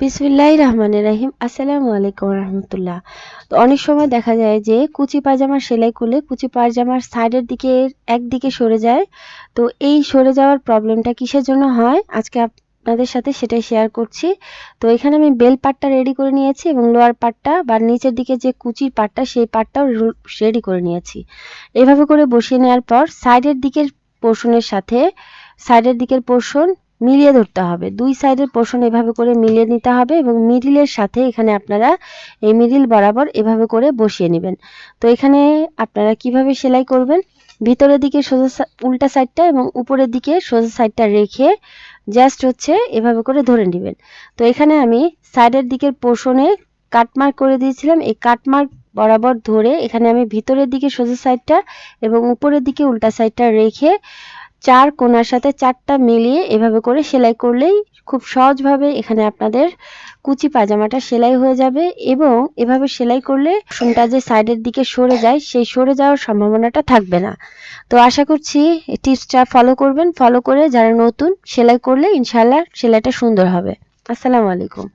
বিসমিল্লাহ রহমানির রাহিম আসসালামু আলাইকুম রহমতুল্লাহ। তো অনেক সময় দেখা যায় যে কুচি পায়জামার সেলাই করলে কুচি পায়জামার সাইডের দিকে, একদিকে সরে যায়। তো এই সরে যাওয়ার প্রবলেমটা কিসের জন্য হয়? আজকে আপনাদের সাথে সেটাই শেয়ার করছি। তো এখানে আমি বেল পাটটা রেডি করে নিয়েছি এবং লোয়ার পাটটা বা নিচের দিকে যে কুচির পাটটা, সেই পাটটাও রেডি করে নিয়েছি। এভাবে করে বসিয়ে নেওয়ার পর সাইডের দিকের পোর্শনের সাথে, সাইডের দিকের পোর্শন মিলিয়ে ধরতে হবে। দুই সাইডের পোর্শন এভাবে করে মিলিয়ে নিতে হবে এবং মিডিলের সাথে এখানে আপনারা এই মিডিল বরাবর এভাবে করে বসিয়ে নেবেন। তো এখানে আপনারা কীভাবে সেলাই করবেন? ভিতরের দিকে সোজা উল্টা সাইডটা এবং উপরের দিকে সোজা সাইডটা রেখে জাস্ট হচ্ছে এভাবে করে ধরে নেবেন। তো এখানে আমি সাইডের দিকের পোর্শনে কাটমার্ক করে দিয়েছিলাম। এই কাটমার্ক বরাবর ধরে এখানে আমি ভিতরের দিকে সোজা সাইডটা এবং উপরের দিকে উল্টা সাইডটা রেখে চার কোনার সাথে চারটা মিলিয়ে এভাবে করে সেলাই করলেই খুব সহজভাবে এখানে আপনাদের কুচি পাজামাটা সেলাই হয়ে যাবে এবং এভাবে সেলাই করলে শুনটা যে সাইডের দিকে সরে যায়, সেই সরে যাওয়ার সম্ভাবনাটা থাকবে না। তো আশা করছি টিপসটা ফলো করবেন। ফলো করে যারা নতুন, সেলাই করলে ইনশাল্লাহ সেলাইটা সুন্দর হবে। আসসালামু আলাইকুম।